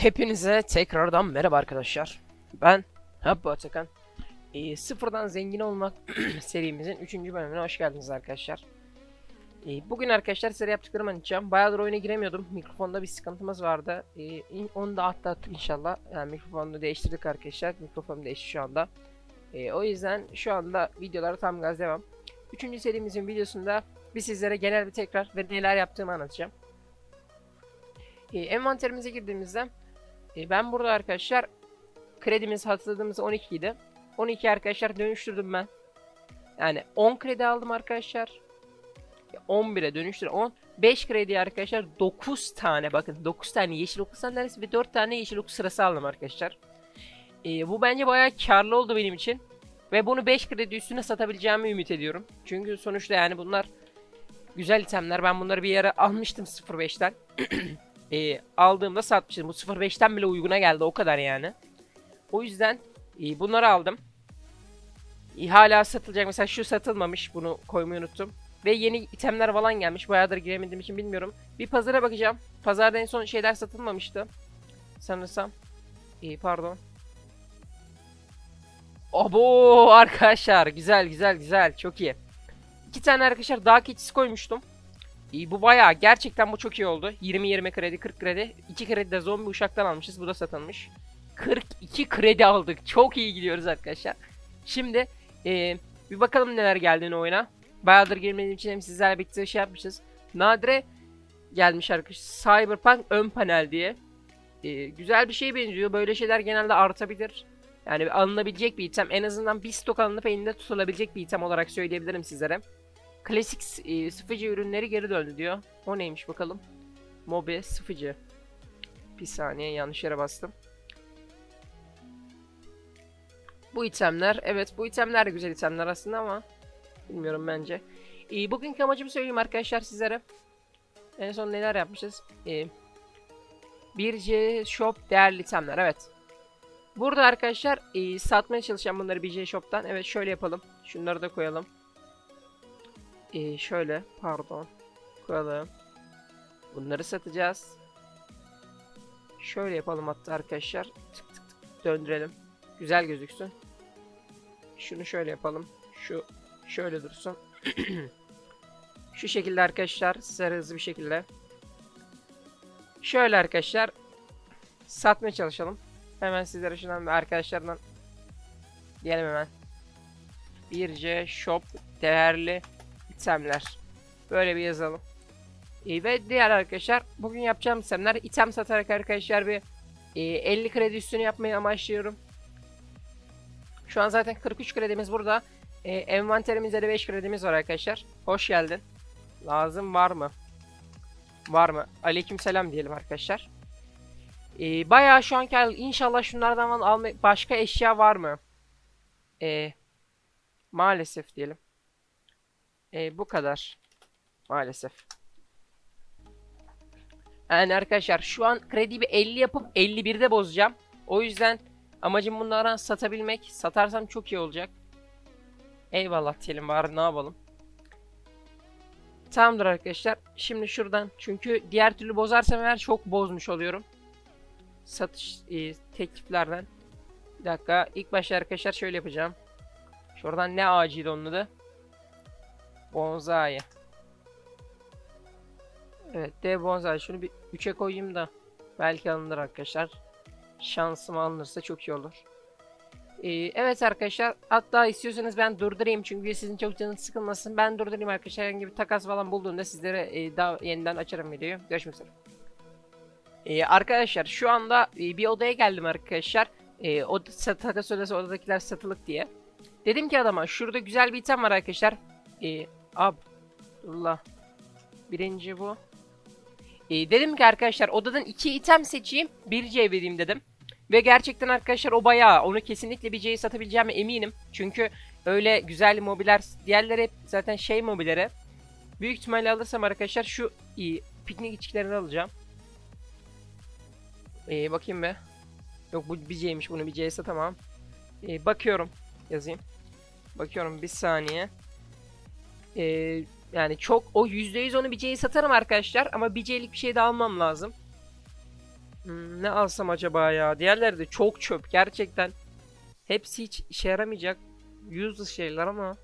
Hepinize tekrardan merhaba arkadaşlar. Ben Habbu Atakan. Ee, sıfırdan zengin olmak serimizin 3. bölümüne hoş geldiniz arkadaşlar. Ee, bugün arkadaşlar size yaptıklarımı anlatacağım. Bayağıdır oyuna giremiyordum. Mikrofonda bir sıkıntımız vardı. İn- onu da atlattık inşallah. Yani mikrofonu değiştirdik arkadaşlar. Mikrofonum değişti şu anda. Ee, o yüzden şu anda videolara tam gaz devam. 3. serimizin videosunda bir sizlere genel bir tekrar ve neler yaptığımı anlatacağım. Ee, envanterimize girdiğimizde e, ben burada arkadaşlar kredimiz hatırladığımız 12 idi. 12 arkadaşlar dönüştürdüm ben. Yani 10 kredi aldım arkadaşlar. 11'e dönüştürdüm. 10 5 kredi arkadaşlar 9 tane bakın 9 tane yeşil oku sandalyesi ve 4 tane yeşil oku sırası aldım arkadaşlar. E, bu bence bayağı karlı oldu benim için. Ve bunu 5 kredi üstüne satabileceğimi ümit ediyorum. Çünkü sonuçta yani bunlar güzel itemler. Ben bunları bir yere almıştım 05'ten. e, aldığımda satmıştım. Bu 05'ten bile uyguna geldi o kadar yani. O yüzden e, bunları aldım. E, hala satılacak. Mesela şu satılmamış. Bunu koymayı unuttum. Ve yeni itemler falan gelmiş. Bayağıdır giremediğim için bilmiyorum. Bir pazara bakacağım. Pazarda en son şeyler satılmamıştı. Sanırsam. E, pardon. Abo arkadaşlar. Güzel güzel güzel. Çok iyi. İki tane arkadaşlar daha keçisi koymuştum. İyi bu bayağı gerçekten bu çok iyi oldu. 20-20 kredi 40 kredi. 2 kredi de zombi uşaktan almışız. Bu da satılmış. 42 kredi aldık. Çok iyi gidiyoruz arkadaşlar. Şimdi eee, bir bakalım neler geldiğini oyuna. Bayağıdır girmediğim için hem sizlerle birlikte şey yapmışız. Nadire gelmiş arkadaşlar. Cyberpunk ön panel diye. Eee, güzel bir şey benziyor. Böyle şeyler genelde artabilir. Yani alınabilecek bir item. En azından bir stok alınıp elinde tutulabilecek bir item olarak söyleyebilirim sizlere. Klasik e, sıfıcı ürünleri geri döndü diyor. O neymiş bakalım. Mobi sıfıcı. Bir saniye yanlış yere bastım. Bu itemler, evet bu itemler de güzel itemler aslında ama bilmiyorum bence. E, bugünkü amacımı söyleyeyim arkadaşlar sizlere. En son neler yapmışız? E, 1C Shop değerli itemler, evet. Burada arkadaşlar e, satmaya çalışacağım bunları 1C Shop'tan. Evet şöyle yapalım. Şunları da koyalım. Ee, şöyle pardon koyalım. Bunları satacağız. Şöyle yapalım hatta arkadaşlar. Tık tık tık döndürelim. Güzel gözüksün. Şunu şöyle yapalım. Şu şöyle dursun. Şu şekilde arkadaşlar. Sarı hızlı bir şekilde. Şöyle arkadaşlar. Satmaya çalışalım. Hemen sizlere şundan bir arkadaşlardan diyelim hemen. 1C Shop değerli itemler. Böyle bir yazalım. E, ve diğer arkadaşlar bugün yapacağım itemler item satarak arkadaşlar bir e, 50 kredi üstünü yapmayı amaçlıyorum. Şu an zaten 43 kredimiz burada. E, envanterimizde de 5 kredimiz var arkadaşlar. Hoş geldin. Lazım var mı? Var mı? Aleykümselam diyelim arkadaşlar. E, bayağı şu anki inşallah şunlardan alma başka eşya var mı? E, maalesef diyelim. E, bu kadar. Maalesef. Yani arkadaşlar şu an krediyi bir 50 yapıp 51'de bozacağım. O yüzden amacım bunları satabilmek. Satarsam çok iyi olacak. Eyvallah diyelim bari ne yapalım. Tamamdır arkadaşlar. Şimdi şuradan çünkü diğer türlü bozarsam eğer çok bozmuş oluyorum. Satış e, tekliflerden. Bir dakika. İlk başta arkadaşlar şöyle yapacağım. Şuradan ne ağacıydı onun adı? Bonsai. Evet dev bonsai. Şunu bir 3'e koyayım da belki alınır arkadaşlar. Şansım alınırsa çok iyi olur. Ee, evet arkadaşlar hatta istiyorsanız ben durdurayım çünkü sizin çok canınız sıkılmasın. Ben durdurayım arkadaşlar. Herhangi bir takas falan bulduğumda sizlere e, daha yeniden açarım videoyu. Görüşmek üzere. Ee, arkadaşlar şu anda e, bir odaya geldim arkadaşlar. E, o takas odası odadakiler satılık diye. Dedim ki adama şurada güzel bir item var arkadaşlar. E, Abdullah. Birinci bu. E, dedim ki arkadaşlar odadan iki item seçeyim. Bir C vereyim dedim. Ve gerçekten arkadaşlar o bayağı onu kesinlikle bir C'yi satabileceğime eminim. Çünkü öyle güzel mobiler diğerleri hep zaten şey mobilere. Büyük ihtimalle alırsam arkadaşlar şu iyi piknik içkilerini alacağım. E, bakayım be. Yok bu bir C'ymiş bunu bir C'ye satamam. E, bakıyorum yazayım. Bakıyorum bir saniye. Ee, yani çok o %100 onu BJ'yi satarım arkadaşlar ama BJ'lik bir şey de almam lazım. Hmm, ne alsam acaba ya? Diğerleri de çok çöp gerçekten. Hepsi hiç işe yaramayacak. Useless şeyler ama.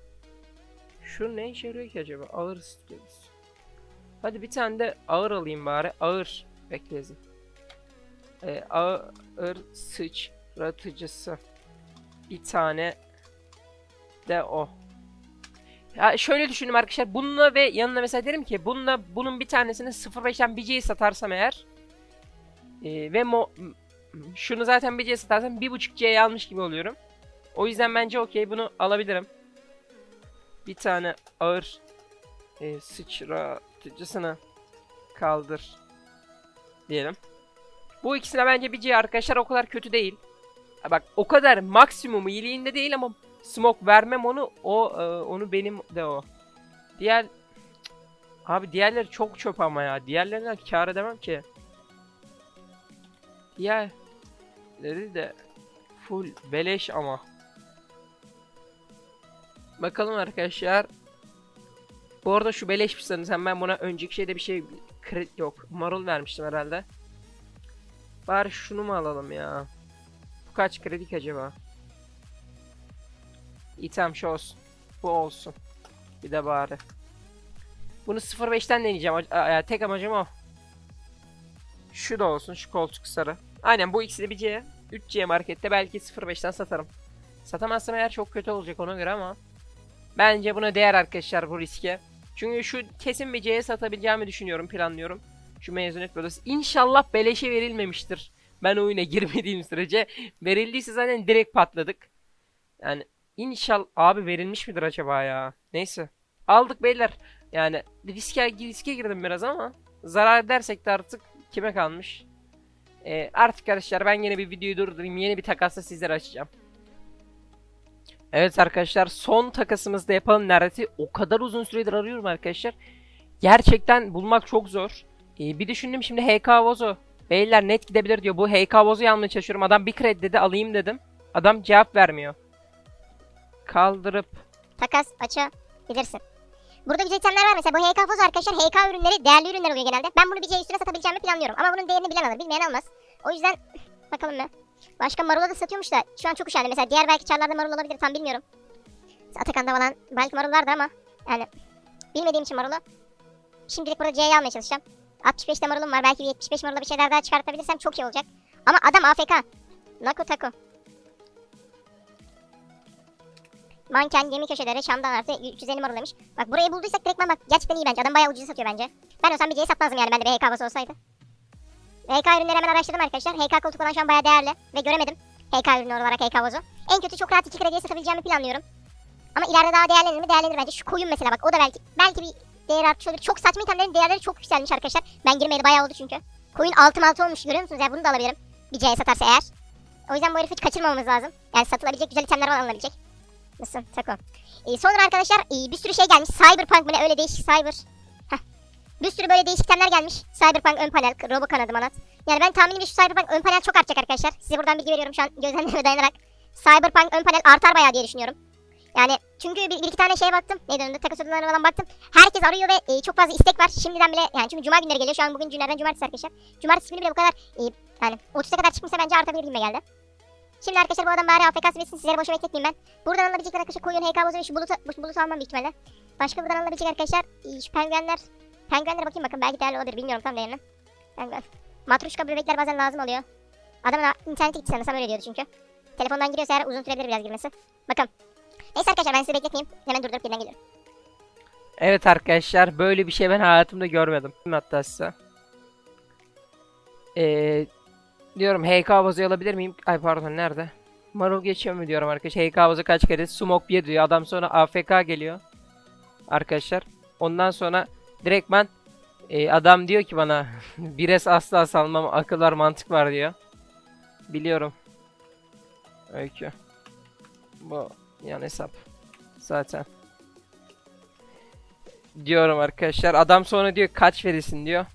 Şu ne işe yarıyor ki acaba? Ağır skills. Hadi bir tane de ağır alayım bari. Ağır beklezin. Ee, ağır sıçratıcısı. Bir tane de o. Ya şöyle düşündüm arkadaşlar. Bununla ve yanına mesela derim ki bununla bunun bir tanesini 0.5'ten BC'yi satarsam eğer ee, ve mo şunu zaten BC'ye satarsam 1.5C'ye almış gibi oluyorum. O yüzden bence okey bunu alabilirim. Bir tane ağır e, sıçratıcısını kaldır diyelim. Bu ikisine bence BC arkadaşlar o kadar kötü değil. Ha bak o kadar maksimum iyiliğinde değil ama smoke vermem onu o e, onu benim de o. Diğer abi diğerleri çok çöp ama ya. Diğerlerinden kar edemem ki. Diğerleri de full beleş ama. Bakalım arkadaşlar. Bu arada şu beleş sanırsam ben buna önceki şeyde bir şey kredi yok. Marul vermiştim herhalde. Bari şunu mu alalım ya? Bu kaç kredi acaba? Tamam şu olsun. Bu olsun. Bir de bari. Bunu 0.5'ten deneyeceğim. A- tek amacım o. Şu da olsun. Şu koltuk sarı. Aynen bu ikisi de bir C. 3C markette belki 0.5'ten satarım. Satamazsam eğer çok kötü olacak ona göre ama. Bence buna değer arkadaşlar bu riske. Çünkü şu kesin bir C'ye satabileceğimi düşünüyorum, planlıyorum. Şu mezuniyet bölgesi. İnşallah beleşe verilmemiştir. Ben oyuna girmediğim sürece. Verildiyse zaten direkt patladık. Yani inşallah abi verilmiş midir acaba ya? Neyse. Aldık beyler. Yani riske, riske girdim biraz ama zarar edersek de artık kime kalmış? Ee, artık arkadaşlar ben yine bir videoyu durdurayım. Yeni bir takasla sizlere açacağım. Evet arkadaşlar son takasımızda yapalım nerede? O kadar uzun süredir arıyorum arkadaşlar. Gerçekten bulmak çok zor. Ee, bir düşündüm şimdi HK Vozo. Beyler net gidebilir diyor. Bu HK Vozo'yu almaya çalışıyorum. Adam bir kredi dedi alayım dedim. Adam cevap vermiyor. Kaldırıp takas açabilirsin. Burada güzel itemler var mesela bu HK Foz arkadaşlar HK ürünleri değerli ürünler oluyor genelde. Ben bunu bir C üstüne satabileceğimi planlıyorum ama bunun değerini bilen alır bilmeyen almaz. O yüzden bakalım ne. Başka Marul'a da satıyormuş da şu an çok üşendi. Mesela diğer belki çarlarda Marul olabilir tam bilmiyorum. Atakan'da falan belki Marul vardı ama yani bilmediğim için Marul'u. Şimdilik burada C'yi almaya çalışacağım. 65'te Marul'um var belki bir 75 Marul'da bir şeyler daha çıkartabilirsem çok iyi olacak. Ama adam AFK. Naku taku. Manken, gemi köşeleri, Şam'dan artı 350 marul demiş. Bak burayı bulduysak direktmen bak gerçekten iyi bence. Adam bayağı ucuza satıyor bence. Ben olsam bir C'ye satmazdım yani bende bir HK havası olsaydı. HK ürünleri hemen araştırdım arkadaşlar. HK koltuk olan şu an bayağı değerli ve göremedim. HK ürünü olarak HK havuzu. En kötü çok rahat 2 krediye satabileceğimi planlıyorum. Ama ileride daha değerlenir mi? Değerlenir bence. Şu koyun mesela bak o da belki belki bir değer artışı olabilir. Çok saçma itemlerin değerleri çok yükselmiş arkadaşlar. Ben girmeyeli bayağı oldu çünkü. Koyun altın altı olmuş görüyor musunuz ya bunu da alabilirim. Bir C'ye satarsa eğer. O yüzden bu herifi kaçırmamamız lazım. Yani satılabilecek güzel itemler var alınabilecek. Nasıl? Tako. Ee, sonra arkadaşlar ee, bir sürü şey gelmiş. Cyberpunk mı ne öyle değişik cyber. Heh. Bir sürü böyle değişik itemler gelmiş. Cyberpunk ön panel, robo kanadı manat. Yani ben tahminimce şu Cyberpunk ön panel çok artacak arkadaşlar. Size buradan bilgi veriyorum şu an gözlemlerime dayanarak. Cyberpunk ön panel artar bayağı diye düşünüyorum. Yani çünkü bir, bir iki tane şeye baktım. Ne döndü? Takas odalarına falan baktım. Herkes arıyor ve e, çok fazla istek var. Şimdiden bile yani çünkü cuma günleri geliyor. Şu an bugün günlerden cumartesi arkadaşlar. Cumartesi günü bile bu kadar e, yani 30'a kadar çıkmışsa bence artabilir gibi geldi. Şimdi arkadaşlar bu adam bari AFK bitsin sizlere boşa bekletmeyeyim ben. Buradan alınabilecek arkadaşlar koyun HK bozu ve şu bulutu, bu bulutu almam büyük ihtimalle. Başka buradan alınabilecek arkadaşlar e, şu penguenler. Penguenlere bakayım bakın belki değerli olabilir bilmiyorum tam değerini. Penguen. Matruşka bebekler bazen lazım oluyor. Adamın interneti gitti sanırsam öyle diyordu çünkü. Telefondan giriyorsa eğer uzun sürebilir biraz girmesi. Bakın. Neyse arkadaşlar ben sizi bekletmeyeyim. Hemen durdurup birden geliyorum. Evet arkadaşlar böyle bir şey ben hayatımda görmedim. Hatta size. Ee, diyorum HK havuzu alabilir miyim? Ay pardon nerede? Marul geçiyor mu diyorum arkadaşlar. HK havuzu kaç kere? Smoke 1 diyor. Adam sonra AFK geliyor. Arkadaşlar. Ondan sonra direkt ben adam diyor ki bana Bires asla salmam akıl var mantık var diyor. Biliyorum. Öykü. Bu yan hesap. Zaten diyorum arkadaşlar. Adam sonra diyor kaç verirsin diyor.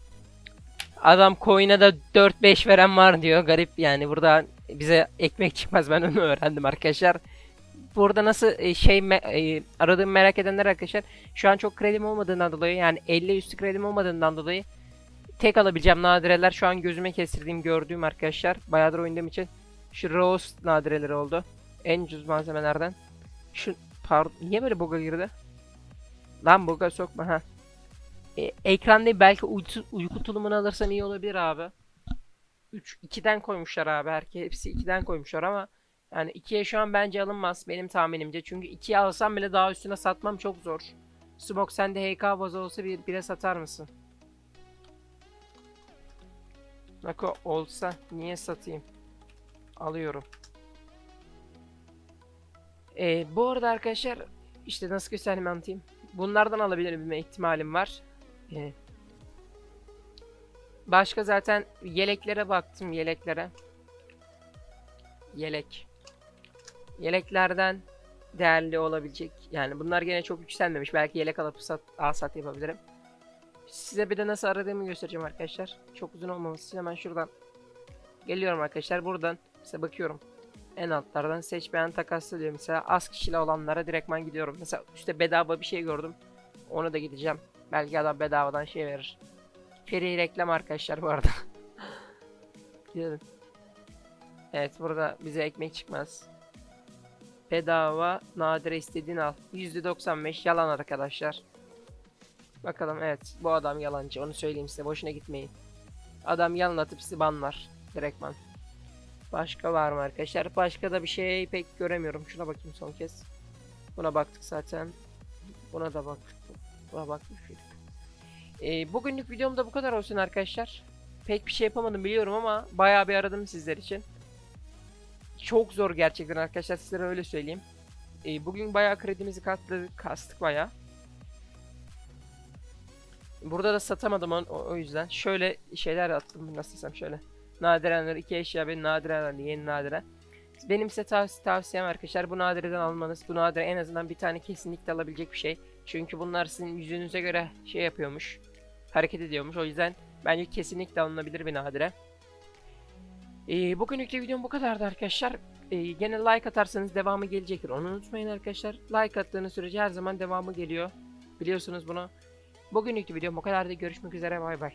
Adam coin'e de 4-5 veren var diyor. Garip yani burada bize ekmek çıkmaz ben onu öğrendim arkadaşlar. Burada nasıl e, şey me- e, aradığımı merak edenler arkadaşlar şu an çok kredim olmadığından dolayı yani 50 üstü kredim olmadığından dolayı tek alabileceğim nadireler şu an gözüme kestirdiğim gördüğüm arkadaşlar. Bayağıdır oynadığım için şu Rose nadireleri oldu. En ucuz malzemelerden. Şu pardon niye böyle buga girdi? Lan buga sokma ha. E, ekranda belki uyku, uyku tulumunu alırsan iyi olabilir abi. 3 2'den koymuşlar abi. Herkes hepsi 2'den koymuşlar ama yani 2'ye şu an bence alınmaz benim tahminimce. Çünkü 2'ye alsam bile daha üstüne satmam çok zor. Smoke sende HK vazo olsa bir bire satar mısın? Nako olsa niye satayım? Alıyorum. Ee, bu arada arkadaşlar işte nasıl göstereyim anlatayım. Bunlardan alabilirim ihtimalim var. Başka zaten yeleklere baktım yeleklere. Yelek. Yeleklerden değerli olabilecek. Yani bunlar gene çok yükselmemiş. Belki yelek alıp sat, al sat yapabilirim. Size bir de nasıl aradığımı göstereceğim arkadaşlar. Çok uzun olmaması için hemen şuradan geliyorum arkadaşlar. Buradan mesela bakıyorum. En altlardan seç beğen takasla diyor. Mesela az kişili olanlara direktman gidiyorum. Mesela üstte bedava bir şey gördüm. Onu da gideceğim. Belki adam bedavadan şey verir. Free reklam arkadaşlar bu arada. Gidelim. Evet burada bize ekmek çıkmaz. Bedava nadire istediğini al. %95 yalan arkadaşlar. Bakalım evet bu adam yalancı onu söyleyeyim size boşuna gitmeyin. Adam yalan atıp sizi banlar direktman. Başka var mı arkadaşlar? Başka da bir şey pek göremiyorum. Şuna bakayım son kez. Buna baktık zaten. Buna da baktık. Buna bakmış mıydık? Ee, bugünlük videom da bu kadar olsun arkadaşlar. Pek bir şey yapamadım biliyorum ama bayağı bir aradım sizler için. Çok zor gerçekten arkadaşlar sizlere öyle söyleyeyim. Ee, bugün bayağı kredimizi katlı, kastık bayağı. Burada da satamadım o, o yüzden. Şöyle şeyler attım nasıl desem şöyle. Nadirenler iki eşya benim nadirenler yeni nadire. Benim size tavsi tavsiyem arkadaşlar bu nadireden almanız. Bu nadire en azından bir tane kesinlikle alabilecek bir şey. Çünkü bunlar sizin yüzünüze göre şey yapıyormuş. Hareket ediyormuş. O yüzden bence kesinlikle alınabilir bir nadire. Ee, bugünlük de videom bu kadardı arkadaşlar. Ee, gene like atarsanız devamı gelecektir. Onu unutmayın arkadaşlar. Like attığınız sürece her zaman devamı geliyor. Biliyorsunuz bunu. Bugünlük de videom bu kadardı. Görüşmek üzere. Bay bay.